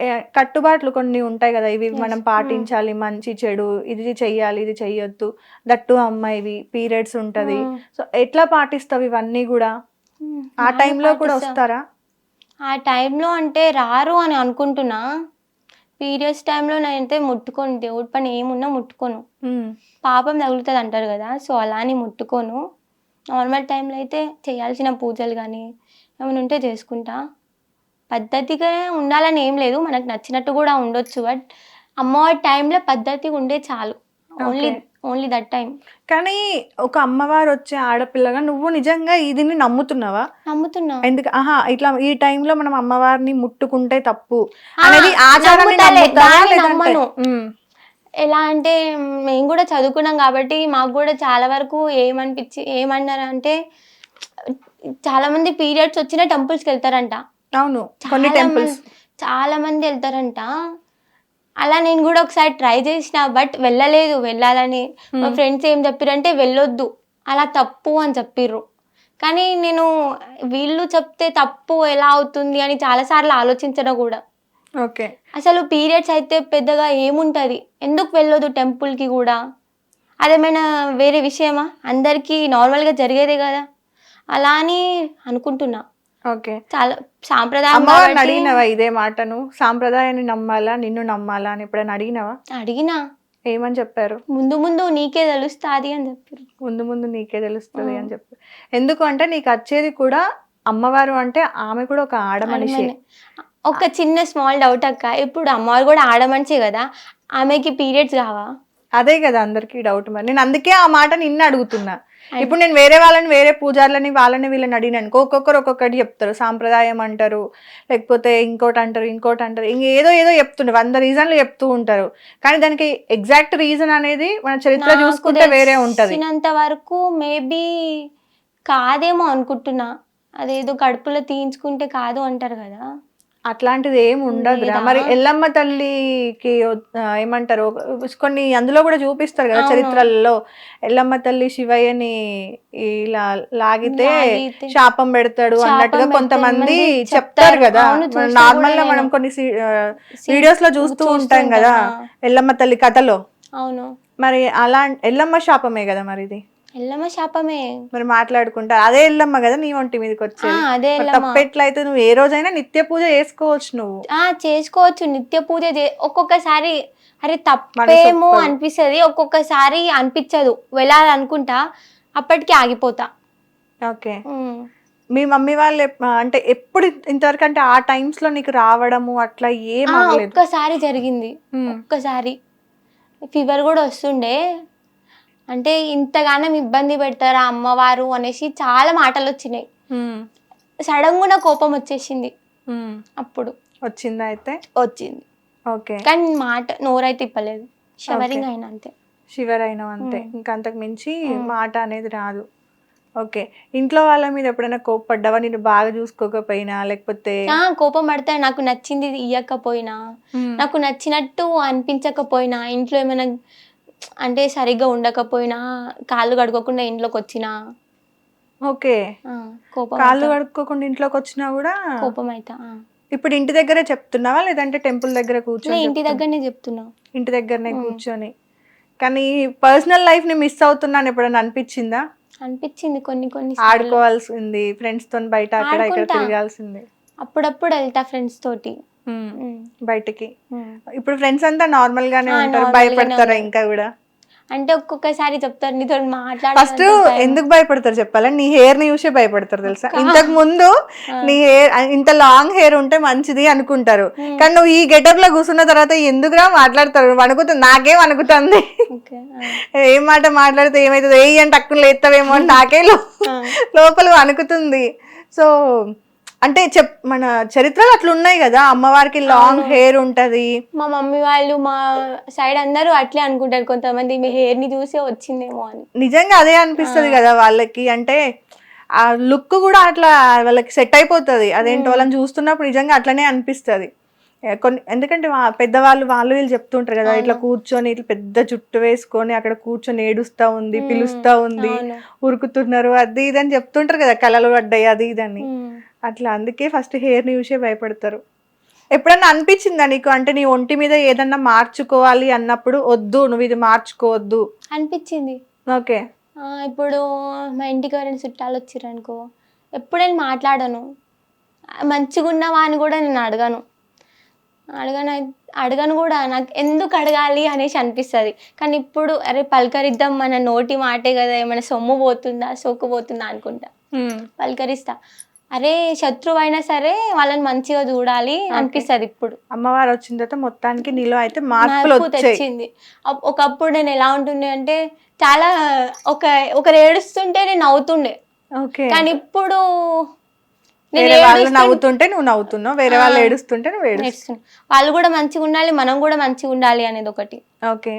ఉంటారు కట్టుబాట్లు కొన్ని ఉంటాయి కదా ఇవి మనం పాటించాలి మంచి చెడు ఇది చెయ్యాలి ఇది చెయ్యొద్దు దట్టు అమ్మాయివి పీరియడ్స్ ఉంటది. Hmm. సో ఎట్లా పాటిస్తావు ఇవన్నీ కూడా? ఉమ్, ఆ టైంలో కూడా. వస్తారా? ఆ టైంలో అంటే రారు అని అనుకుంటున్నా. పీరియడ్స్ టైంలో నేనైతే ముట్టుకోను. దేవుడి పని ఏమున్నా ముట్టుకోను. పాపం తగులుతుంది అంటారు కదా సో అలా అని ముట్టుకోను నార్మల్ టైంలో అయితే చేయాల్సిన పూజలు కానీ ఏమైనా ఉంటే చేసుకుంటా. పద్ధతిగా ఉండాలని ఏం లేదు. మనకు నచ్చినట్టు కూడా ఉండొచ్చు. బట్ అమ్మవారి టైంలో పద్ధతిగా ఉండే చాలు. ఓన్లీ. Only that time. కానీ ఒక అమ్మవారు వచ్చే ఆడపిల్లగా నువ్వు నిజంగా ఇదిని నమ్ముతున్నావా? నమ్ముతున్నా. ఎందుకు? ఆహా ఇట్లా ఈ టైంలో మనం అమ్మవారిని ముట్టుకుంటే తప్పు అనేది నమ్మను. ఎలా అంటే మేము కూడా చదువుకున్నాం కాబట్టి మాకు కూడా చాలా వరకు ఏమనిపించి ఏమన్నారు అంటే చాలా మంది పీరియడ్స్ వచ్చిన టెంపుల్స్కి వెళ్తారంట. అవును కొన్ని టెంపుల్స్ చాలా మంది వెళ్తారంట. అలా నేను కూడా ఒకసారి ట్రై చేసిన బట్ వెళ్ళలేదు వెళ్ళాలని. మా ఫ్రెండ్స్ ఏం చెప్పారంటే వెళ్ళొద్దు అలా తప్పు అని చెప్పిర్రు. కానీ నేను వీళ్ళు చెప్తే తప్పు ఎలా అవుతుంది అని చాలాసార్లు ఆలోచించడం కూడా. ఓకే. అసలు పీరియడ్స్ అయితే పెద్దగా ఏముంటుంది? ఎందుకు వెళ్ళొద్దు టెంపుల్కి కూడా? అదేమైనా వేరే విషయమా? అందరికీ నార్మల్గా జరిగేదే కదా. అలా అని అనుకుంటున్నా. ఓకే. చాలా సాంప్రదాయం అడిగినవా ఇదే మాటను? సాంప్రదాయాన్ని నమ్మాలా నిన్ను నమ్మాలా అని ఎప్పుడైనా అడిగినవా? అడిగినా. ఏమని చెప్పారు? ముందు ముందు నీకే తెలుస్తుంది అని చెప్పారు ముందు ముందు నీకే తెలుస్తుంది అని చెప్పి. ఎందుకు అంటే నీకు వచ్చేది కూడా అమ్మవారు అంటే ఆమె కూడా ఒక ఆడ మనిషి. ఒక చిన్న స్మాల్ డౌట్ అక్క. ఇప్పుడు అమ్మవారు కూడా ఆడమనిషే కదా. ఆమెకి పీరియడ్స్ కావా అదే కదా అందరికి డౌట్ మరి. నేను అందుకే ఆ మాట నిన్ను అడుగుతున్నా. ఇప్పుడు నేను వేరే వాళ్ళని వేరే పూజారులని వాళ్ళని వీళ్ళని అడిగిన అనుకో ఒక్కొక్కరు ఒక్కొక్కటి చెప్తారు. సాంప్రదాయం అంటారు లేకపోతే ఇంకోటి అంటారు ఇంకోటి అంటారు ఇంక ఏదో ఏదో చెప్తుండే వంద రీజన్లు చెప్తూ ఉంటారు. కానీ దానికి ఎగ్జాక్ట్ రీజన్ అనేది మన చరిత్ర చూసుకుంటే వేరే ఉంటది. వరకు మేబీ కాదేమో అనుకుంటున్నా. అదేదో కడుపులో తీయించుకుంటే కాదు అంటారు కదా. అట్లాంటిది ఏం ఉండదు? మరి ఎల్లమ్మ తల్లికి ఏమంటారు కొన్ని అందులో కూడా చూపిస్తారు కదా. చరిత్రలలో ఎల్లమ్మ తల్లి శివయ్యని ఇలా లాగితే శాపం పెడతాడు అన్నట్టుగా. కొంతమంది మంది చెప్తారు. కదా నార్మల్గా మనం నేను. కొన్ని వీడియోస్లో చూస్తూ ఉంటాం కదా ఎల్లమ్మ తల్లి కథలో అవును మరి అలా ఎల్లమ్మ శాపమే కదా మరి ఇది ఎల్లమ్మ శాపమే. మరి మాట్లాడుకుంటారు అదే ఎల్లమ్మ కదా నీ ఒంటి మీదకి ఆ, వచ్చేది అదే తప్పెట్లయితే నువ్వు ఏ రోజైనా నిత్య పూజ చేసుకోవచ్చు నువ్వు. ఆ చేసుకోవచ్చు. నిత్య పూజ ఒక్కొక్కసారి అరే తప్పేమో. అనిపిస్తుంది. ఒక్కొక్కసారి అనిపించదు. వెళ్ళాలనుకుంటా అప్పటికి ఆగిపోతా. ఓకే. మీ మమ్మీ వాళ్ళు అంటే ఎప్పుడు ఇంతవరకు అంటే ఆ టైమ్స్లో నీకు రావడము అట్లా ఏం ఒక్కసారి జరిగింది. ఒక్కసారి. ఫీవర్ కూడా వస్తుండే. అంటే ఇంతగానం ఇబ్బంది పెడతారా అమ్మవారు అనేసి చాలా మాటలు వచ్చినాయి. సడన్గా కోపం వచ్చేసింది. అప్పుడు. వచ్చిందా అయితే వచ్చింది. ఓకే. కానీ మాట నోరైతే ఇప్పలేదు షవరింగ్ అయినా అంతే. షివర్ అయినా అంతే. ఇంకా అంతకు మించి మాట అనేది రాదు. ఓకే. ఇంట్లో వాళ్ళ మీద ఎప్పుడైనా కోప్పడ్డావా? నేను బాగా చూసుకోకపోయినా? లేకపోతే కోపం పడతా. నాకు నచ్చింది ఇయ్యకపోయినా. నాకు నచ్చినట్టు అనిపించకపోయినా. ఇంట్లో ఏమైనా అంటే సరిగ్గా ఉండకపోయినా కాళ్ళు కడుక్కోకుండా ఇంట్లోకి వచ్చినా ఓకే. ఆ, కోపం కాళ్ళు అవుతా. కడుక్కోకుండా ఇంట్లోకి వచ్చినా కూడా కోపం అవుతా ఆ. ఇప్పుడు ఇంటి దగ్గరే చెప్తున్నావా? లేదంటే టెంపుల్ దగ్గర కూర్చొని నేను ఇంటి చెప్తున్నా- దగ్గరనే చెప్తున్నా. ఇంటి దగ్గరనే కూర్చొని. కానీ పర్సనల్ లైఫ్ని మిస్ అవుతున్నాను ఎప్పుడైనా అనిపించిందా? అనిపించింది కొన్ని కొన్ని ఆడుకోవాల్సింది ఫ్రెండ్స్తో బయట అక్కడ ఇక్కడ ఆడుకుంటా. తిరగాల్సింది. అప్పుడప్పుడు వెళ్తా ఫ్రెండ్స్ తోటి. బయటికి. ఉమ్. ఇప్పుడు ఫ్రెండ్స్ అంతా నార్మల్ గానే ఉంటారు భయపడతారా. ఇంకా కూడా? అంటే ఒక్కొక్కసారి చెప్తారు నీతో మాట్లాడ ఫస్ట్ ఎందుకు భయపడతారు చెప్పాలా? నీ హెయిర్ని చూసే భయపడతారు తెలుసా? ఇంతకు ముందు నీ హెయిర్ ఇంత లాంగ్ హెయిర్ ఉంటే మంచిది అనుకుంటారు. కానీ నువ్వు ఈ గెటప్లో కూర్చున్న తర్వాత ఎందుకురా మాట్లాడతారు? వణుకుతుంది నాకేం వణుకుతుంది? ఏం మాట మాట్లాడితే ఏమైతుంది ఏ అంటే అక్కులు లేస్తావేమో అని నాకే లోపల వణుకుతుంది. సో అంటే చెప్ మన చరిత్రలు అట్లా ఉన్నాయి కదా. అమ్మవారికి లాంగ్ హెయిర్ ఉంటది. మా మమ్మీ వాళ్ళు మా సైడ్ అందరూ అట్లే అనుకుంటారు. కొంతమంది మీ హెయిర్ని చూసే వచ్చిందేమో అని. నిజంగా అదే అనిపిస్తది కదా వాళ్ళకి. అంటే ఆ లుక్ కూడా అట్లా వాళ్ళకి సెట్ అయిపోతుంది. అదేంటి వాళ్ళని చూస్తున్నప్పుడు నిజంగా అట్లనే అనిపిస్తది. కొన్ని ఎందుకంటే పెద్దవాళ్ళు వాళ్ళు వీళ్ళు చెప్తుంటారు కదా ఇట్లా కూర్చొని ఇట్లా పెద్ద జుట్టు వేసుకొని అక్కడ కూర్చొని ఏడుస్తా ఉంది పిలుస్తా ఉంది. ఉరుకుతున్నారు అది ఇది అని చెప్తుంటారు కదా కళలు పడ్డాయి అది ఇది అని ఉమ్. అట్లా అందుకే ఫస్ట్ హెయిర్ని చూసే భయపడతారు. ఎప్పుడన్నా అనిపించిందా నీకు? అంటే నీ ఒంటి మీద ఏదన్నా మార్చుకోవాలి అన్నప్పుడు వద్దు నువ్వు ఇది మార్చుకోవద్దు. అనిపించింది. ఓకే. ఇప్పుడు మా ఇంటికి ఎవరైనా చుట్టాలు వచ్చిరనుకో ఎప్పుడు నేను మాట్లాడను. మంచిగా ఉన్నావా అని కూడా నేను అడగను. అడగను అడగను కూడా. నాకు ఎందుకు అడగాలి అనేసి అనిపిస్తుంది. కానీ ఇప్పుడు అరే పలకరిద్దాం మన నోటి మాటే కదా ఏమైనా సొమ్ము పోతుందా సోకు పోతుందా అనుకుంటా. పలకరిస్తా. అరే శత్రువు అయినా సరే వాళ్ళని మంచిగా చూడాలి అనిపిస్తుంది ఇప్పుడు. అమ్మవారు వచ్చిన తర్వాత మొత్తానికి నీలో అయితే మార్పులు మార్పు తెచ్చింది. ఒకప్పుడు నేను ఎలా ఉంటుండే అంటే చాలా ఒక ఒకరు ఏడుస్తుంటే నేను నవ్వుతుండే. ఓకే. కానీ ఇప్పుడు వేరే వాళ్ళు నవ్వుతుంటే నువ్వు నవ్వుతున్నావు వేరే వాళ్ళు ఏడుస్తుంటే నువ్వు ఏడుస్తున్నావు ఏడుస్తున్నా. వాళ్ళు కూడా మంచిగా ఉండాలి మనం కూడా మంచిగా ఉండాలి అనేది ఒకటి. ఓకే.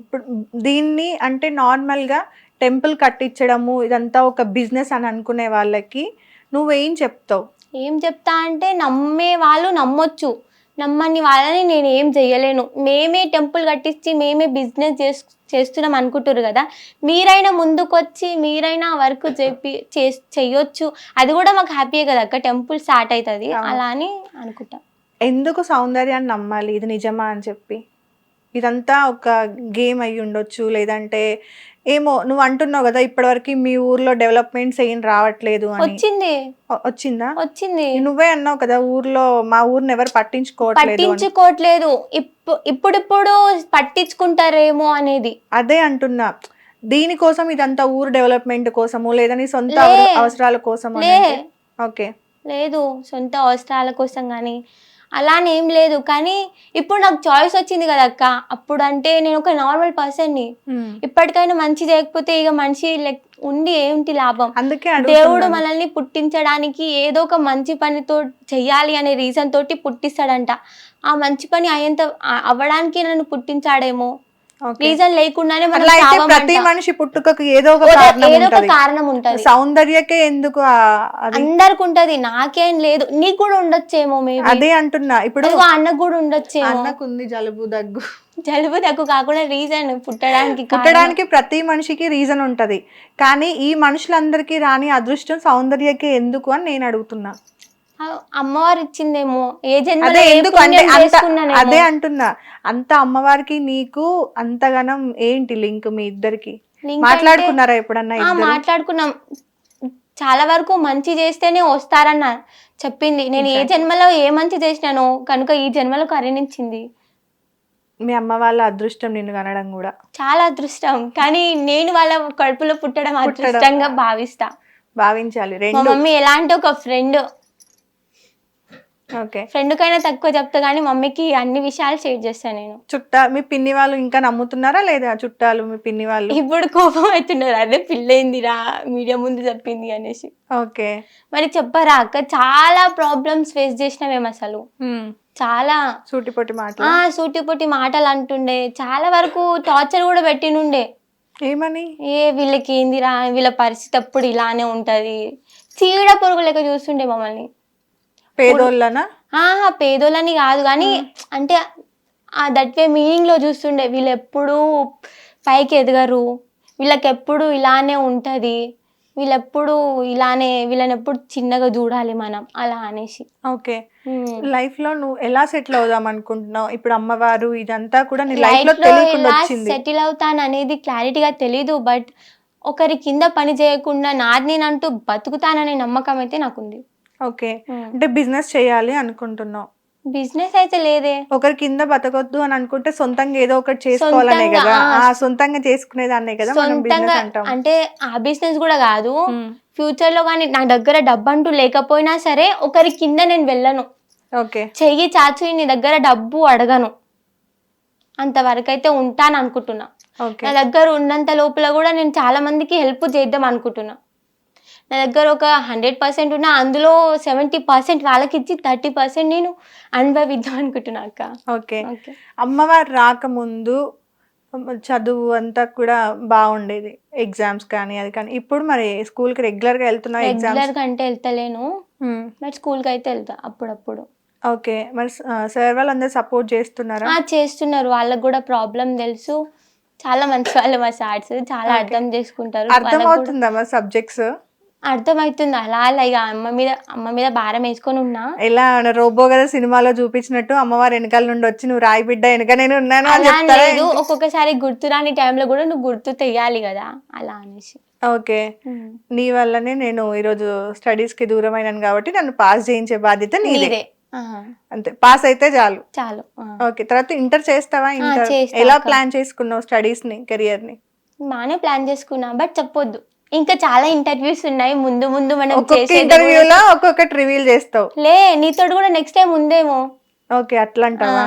ఇప్పుడు దీన్ని అంటే నార్మల్గా టెంపుల్ కట్టించడము ఇదంతా ఒక బిజినెస్ అని అనుకునే వాళ్ళకి నువ్వేం చెప్తావు? ఏం చెప్తా అంటే నమ్మే వాళ్ళు నమ్మొచ్చు. నమ్మని వాళ్ళని నేను ఏం చెయ్యలేను. మేమే టెంపుల్ కట్టించి మేమే బిజినెస్ చేస్ చేస్తున్నాం అనుకుంటారు కదా. మీరైనా ముందుకొచ్చి మీరైనా వర్క్ చెప్పి చేస్ చెయ్యొచ్చు. అది కూడా మాకు హ్యాపీయే కదా అక్క. టెంపుల్ స్టార్ట్ అవుతుంది. అలా అని అనుకుంటా. ఎందుకు సౌందర్యాన్ని నమ్మాలి? ఇది నిజమా అని చెప్పి. ఇదంతా ఒక గేమ్ అయి ఉండొచ్చు లేదంటే ఏమో నువ్వు అంటున్నావు కదా ఇప్పటివరకు మీ ఊర్లో డెవలప్మెంట్స్ ఏం రావట్లేదు అని. వచ్చింది. వచ్చిందా? వచ్చింది. నువ్వే అన్నావు కదా ఊర్లో మా ఊరిని ఎవరు పట్టించుకోవట్లేదు అని. పట్టించుకోవట్లేదు. ఇప్పు ఇప్పుడిప్పుడు పట్టించుకుంటారేమో అనేది. అదే అంటున్నా. దీనికోసం ఇదంతా ఊరు డెవలప్మెంట్ కోసము లేదా నీ సొంత లే. అవసరాల కోసం లే. ఓకే. లేదు సొంత అవసరాల కోసం కానీ అలానే ఏం లేదు. కానీ ఇప్పుడు నాకు చాయిస్ వచ్చింది కదా అక్క. అప్పుడు అంటే నేను ఒక నార్మల్ పర్సన్ని ఇప్పటికైనా మంచి చేయకపోతే ఇక మనిషి లెక్ ఉండి ఏంటి లాభం? అందుకే దేవుడు. మనల్ని పుట్టించడానికి ఏదో ఒక మంచి పనితో చెయ్యాలి అనే రీజన్ తోటి పుట్టిస్తాడంట. ఆ మంచి పని అయ్యేంత అవ్వడానికి నన్ను పుట్టించాడేమో. రీజన్ లేకుండానే అయితే. ప్రతి మనిషి పుట్టుకకు ఏదో ఒక ఏదో- కారణం ఒక ఉంటది. కారణం ఉంటది సౌందర్యకే ఎందుకు అందరికి ఉంటది నాకేం లేదు. నీకు కూడా ఉండొచ్చేమో మేబీ అదే అంటున్నా. ఇప్పుడు అన్నకు కూడా ఉండొచ్చేమో. అన్నకుంది జలుబు దగ్గు. జలుబు దగ్గు కాకుండా రీజన్ పుట్టడానికి. పుట్టడానికి ప్రతి మనిషికి రీజన్ ఉంటది. కానీ ఈ మనుషులందరికీ రాని అదృష్టం సౌందర్యకే ఎందుకు అని నేను అడుగుతున్నా. అమ్మవారు ఇచ్చిందేమో ఏ జన్మలో ఏ ఎందుకు అంటే. అదే అంటున్నా. అంత అమ్మవారికి నీకు అంతగానం ఏంటి లింక్ మీ ఇద్దరికి? మాట్లాడుకున్నారా ఎప్పుడన్నా మాట్లాడుకున్నాం. చాలా వరకు మంచి చేస్తేనే వస్తారన్న చెప్పింది. నేను ఏ జన్మలో ఏ మంచి చేసినానో కనుక ఈ జన్మలో కరుణించింది మీ అమ్మ వాళ్ళ అదృష్టం నిన్ను కనడం కూడా. చాలా అదృష్టం. కానీ నేను వాళ్ళ కడుపులో పుట్టడం అదృష్టంగా భావిస్తా. భావించాలి. మా మమ్మీ ఎలాంటి ఒక ఫ్రెండ్ ఫ్రెండ్ కైనా తక్కువ చెప్తా కానీ మమ్మీకి అన్ని విషయాలు షేర్ చేస్తాను నేను. చుట్టా మీ పిన్ని వాళ్ళు ఇంకా నమ్ముతున్నారా లేదా చుట్టాలు మీ పిన్ని వాళ్ళు? ఇప్పుడు కోపం అవుతున్నారు అదే పిల్లైందిరా మీడియా ముందు చెప్పింది అనేసి. ఓకే. మరి చెప్పరా అక్క చాలా ప్రాబ్లమ్స్ ఫేస్ చేసినామేం అసలు. చాలా. సూటిపోటి మాటలు? ఆ సూటిపోటి మాటలు అంటుండే చాలా వరకు టార్చర్ కూడా పెట్టినుండే. ఏమని? ఏ వీళ్ళకి ఏందిరా వీళ్ళ పరిస్థితి ఎప్పుడు ఇలానే ఉంటది. చీడ పొరుగు లెక్క చూస్తుండే మమ్మల్ని. పేదోళ్ళనా? ఆహా పేదోళ్ళని కాదు కానీ అంటే ఆ దట్ వే మీనింగ్లో చూస్తుండే వీళ్ళు ఎప్పుడు పైకి ఎదగరు. వీళ్ళకి ఎప్పుడు ఇలానే ఉంటది. వీళ్ళెప్పుడు ఇలానే వీళ్ళని ఎప్పుడు చిన్నగా చూడాలి మనం అలా అనేసి. ఓకే. లైఫ్లో నువ్వు ఎలా సెటిల్ అవుదాం అనుకుంటున్నావు? ఇప్పుడు అమ్మవారు ఇదంతా కూడా లైఫ్లో ఎలా సెటిల్ అవుతాను అనేది క్లారిటీగా తెలీదు బట్ ఒకరి కింద పని చేయకుండా నాది నేనంటూ బతుకుతాననే నమ్మకం అయితే నాకుంది. ఓకే. అంటే బిజినెస్ చేయాలి అనుకుంటున్నావు. బిజినెస్ అయితే లేదే. ఒకరి కింద బతకొద్దు అని అనుకుంటే సొంతంగా ఏదో ఒకటి చేసుకోవాలనే కదా. ఆ. సొంతంగా చేసుకునేదాన్నే కదా మనం సొంతంగా బిజినెస్ అంటాం. అంటే ఆ బిజినెస్ కూడా కాదు. ఫ్యూచర్లో కానీ నా దగ్గర డబ్బు అంటూ లేకపోయినా సరే ఒకరి కింద నేను వెళ్ళను. ఓకే. చెయ్యి చాచి నీ దగ్గర డబ్బు అడగను. అంతవరకు అయితే ఉంటాను అనుకుంటున్నా నా దగ్గర ఉన్నంత లోపల కూడా నేను చాలా మందికి హెల్ప్ చేద్దాం అనుకుంటున్నా. నా దగ్గర ఒక హండ్రెడ్ పర్సెంట్ ఉన్నా అందులో సెవెంటీ పర్సెంట్ వాళ్ళకి ఇచ్చి థర్టీ పర్సెంట్ నేను అనుభవిద్దాం అనుకుంటున్నా అక్క. ఓకే. అమ్మవారు రాకముందు చదువు అంతా కూడా బాగుండేది ఎగ్జామ్స్ కానీ అది కానీ. ఇప్పుడు మరి స్కూల్కి రెగ్యులర్గా వెళ్తున్నావు రెగ్యులర్గా అంటే వెళ్తలేను. బట్ స్కూల్కి అయితే వెళ్తా అప్పుడప్పుడు. ఓకే. మరి సార్ వాళ్ళు అందరు సపోర్ట్ చేస్తున్నారా చేస్తున్నారు. వాళ్ళకి కూడా ప్రాబ్లం తెలుసు. చాలా మంచి వాళ్ళు మా సార్స్ చాలా. అర్థం చేసుకుంటారు. అర్థం అవుతుందా మరి సబ్జెక్ట్స్ అర్థమవుతుంది అలా అలా ఇక అమ్మ మీద అమ్మ మీద భారం వేసుకొని ఉన్నా? ఎలా రోబో కదా సినిమాలో చూపించినట్టు అమ్మవారు వెనకాల నుండి వచ్చి నువ్వు రాయి బిడ్డ వెనక నేను ఉన్నాను అని అలా అని చెప్తారా లేదు. ఒక్కొక్కసారి గుర్తు రాని టైంలో కూడా నువ్వు గుర్తు తెయ్యాలి కదా? అలా అనేసి. ఓకే. నీ వల్లనే నేను ఈరోజు స్టడీస్కి దూరమైనాను కాబట్టి నన్ను పాస్ చేయించే బాధ్యత నీదే. అంతే. పాస్ అయితే చాలు. చాలు. ఓకే. తర్వాత ఇంటర్ చేస్తావా ఇంటర్? ఎలా. ప్లాన్ చేసుకున్నావు స్టడీస్ని కెరియర్ని? బాగానే ప్లాన్ చేసుకున్నా బట్ చెప్పొద్దు. ఇంకా చాలా ఇంటర్వ్యూస్ ఉన్నాయి. ముందు ముందు మనం ఒక్కొక్క ఇంటర్వ్యూలో ఒక్కొక్కటి రివీల్ చేస్తావు. లే నీతోటి కూడా నెక్స్ట్ టైం ఉందేమో. ఓకే అట్లా అంటావా